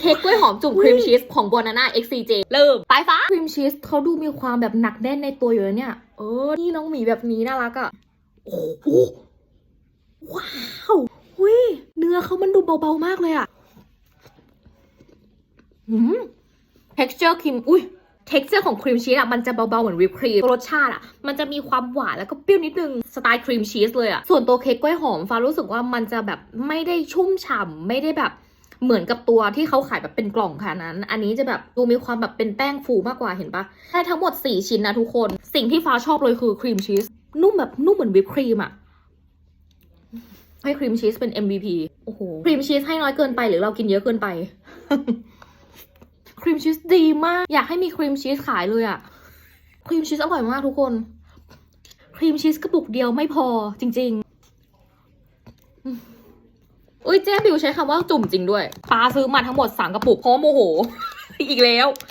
เค้กกล้วยหอมจุ่มครีมชีสของ Banana XCJ เริ่มไปฟ้าครีมชีสเขาดูมีความแบบหนักแน่นในตัวอยู่แล้วเนี่ย เออ นี่น้องหมีแบบนี้น่ารักอะ่ะ โอ้โหว้าวหุยเนื้อเขามันดูเบาๆมากเลยอะ่ะหืม texture ครีมอุ้ย texture ของครีมชีสอะมันจะเบาๆเหมือนวิปครีมรสชาติอะมันจะมีความหวานแล้วก็เปรี้ยวนิดนึงสไตล์ครีมชีสเลยอะส่วนตัวเค้กกล้วยหอมฟ้ารู้สึกว่ามันจะแบบไม่ได้ชุ่มฉ่ำไม่ได้แบบ เหมือนกับตัวที่เขาขายแบบเป็นกล่องค่ะนั้น อันนี้จะแบบดูมีความแบบเป็นแป้งฟูมากกว่าเห็นปะได้ทั้งหมด 4 ชิ้นนะทุกคน สิ่งที่ฟ้าชอบเลยคือครีมชีส นุ่มแบบนุ่มเหมือนวิปครีมอะให้ครีมชีสเป็น MVP โอ้โห ครีมชีสให้น้อยเกินไปหรือเรากินเยอะเกินไป ครีมชีสดีมาก อยากให้มีครีมชีสขายเลยอะครีมชีสอร่อยมากทุกคน ครีมชีสกระปุกเดียวไม่พอจริง ๆ อุ้ยเจ๊บิวใช้คำว่าจุ่มจริงด้วยปาซื้อมาทั้งหมด3กระปุกเพราะโมโห อีกแล้ว